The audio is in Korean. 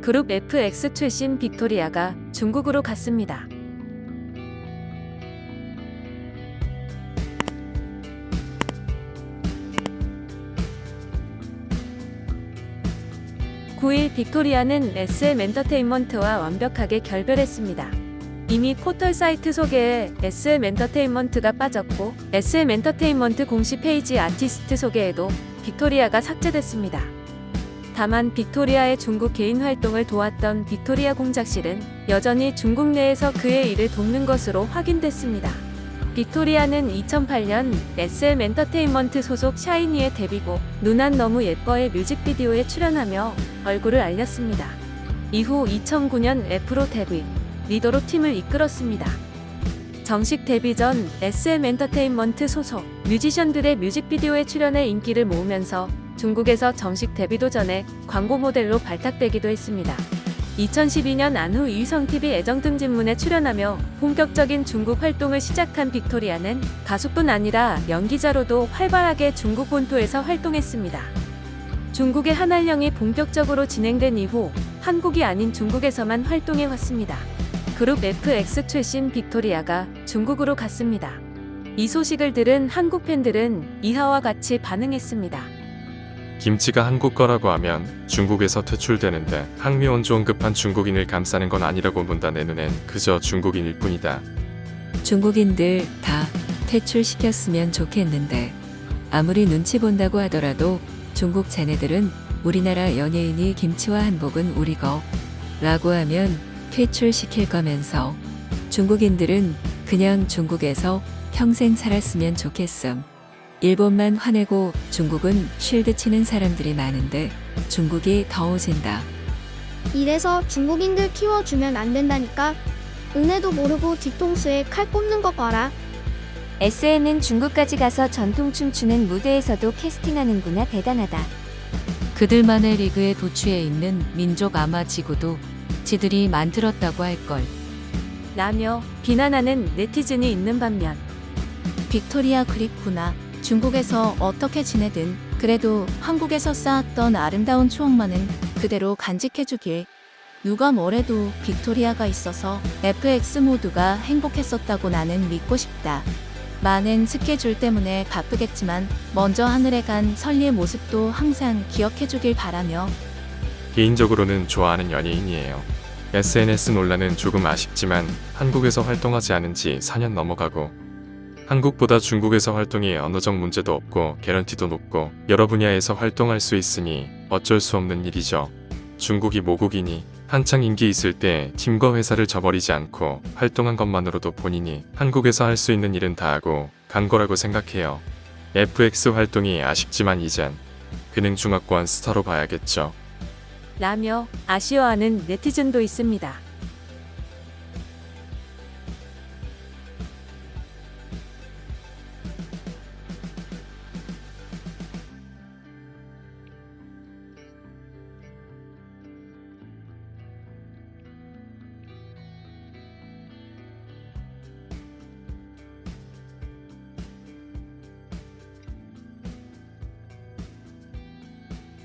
그룹 FX 출신 빅토리아가 중국으로 갔습니다. (9일) 빅토리아는 SM 엔터테인먼트와 완벽하게 결별했습니다. 이미 포털 사이트 소개에 SM 엔터테인먼트가 빠졌고 SM 엔터테인먼트 공식 페이지 아티스트 소개에도 빅토리아가 삭제됐습니다. 다만 빅토리아의 중국 개인 활동을 도왔던 빅토리아 공작실은 여전히 중국 내에서 그의 일을 돕는 것으로 확인됐습니다. 빅토리아는 2008년 SM 엔터테인먼트 소속 샤이니의 데뷔곡 누난 너무 예뻐의 뮤직비디오에 출연하며 얼굴을 알렸습니다. 이후 2009년 F로 데뷔, 리더로 팀을 이끌었습니다. 정식 데뷔 전 SM 엔터테인먼트 소속 뮤지션들의 뮤직비디오에 출연해 인기를 모으면서 중국에서 정식 데뷔도 전에 광고 모델로 발탁되기도 했습니다. 2012년 안후 위성TV 애정 등진문에 출연하며 본격적인 중국 활동을 시작한 빅토리아는 가수뿐 아니라 연기자로도 활발하게 중국 본토에서 활동했습니다. 중국의 한알령이 본격적으로 진행된 이후 한국이 아닌 중국에서만 활동해 왔습니다. 그룹 FX 출신 빅토리아가 중국으로 갔습니다. 이 소식을 들은 한국 팬들은 이하와 같이 반응했습니다. 김치가 한국 거라고 하면 중국에서 퇴출되는데 항미원조 급한 중국인을 감싸는 건 아니라고 본다 내 눈엔 그저 중국인일 뿐이다. 중국인들 다 퇴출시켰으면 좋겠는데 아무리 눈치 본다고 하더라도 중국 쟤네들은 우리나라 연예인이 김치와 한복은 우리 거 라고 하면 퇴출시킬 거면서 중국인들은 그냥 중국에서 평생 살았으면 좋겠음. 일본만 화내고 중국은 쉴드 치는 사람들이 많은데 중국이 더 오진다. 이래서 중국인들 키워주면 안 된다니까. 은혜도 모르고 뒤통수에 칼 꼽는 거 봐라. SM은 중국까지 가서 전통춤 추는 무대에서도 캐스팅하는구나 대단하다. 그들만의 리그에 도취해 있는 민족 아마 지구도 지들이 만들었다고 할걸. 라며 비난하는 네티즌이 있는 반면 빅토리아 그립구나. 중국에서 어떻게 지내든 그래도 한국에서 쌓았던 아름다운 추억만은 그대로 간직해주길. 누가 뭐래도 빅토리아가 있어서 FX 모두가 행복했었다고 나는 믿고 싶다. 많은 스케줄 때문에 바쁘겠지만 먼저 하늘에 간 설리의 모습도 항상 기억해주길 바라며 개인적으로는 좋아하는 연예인이에요. SNS 논란은 조금 아쉽지만 한국에서 활동하지 않은 지 4년 넘어가고 한국보다 중국에서 활동이 언어적 문제도 없고 개런티도 높고 여러 분야에서 활동할 수 있으니 어쩔 수 없는 일이죠. 중국이 모국이니 한창 인기 있을 때 팀과 회사를 저버리지 않고 활동한 것만으로도 본인이 한국에서 할 수 있는 일은 다 하고 간 거라고 생각해요. FX 활동이 아쉽지만 이젠 그는 중화권 스타로 봐야겠죠. 라며 아쉬워하는 네티즌도 있습니다.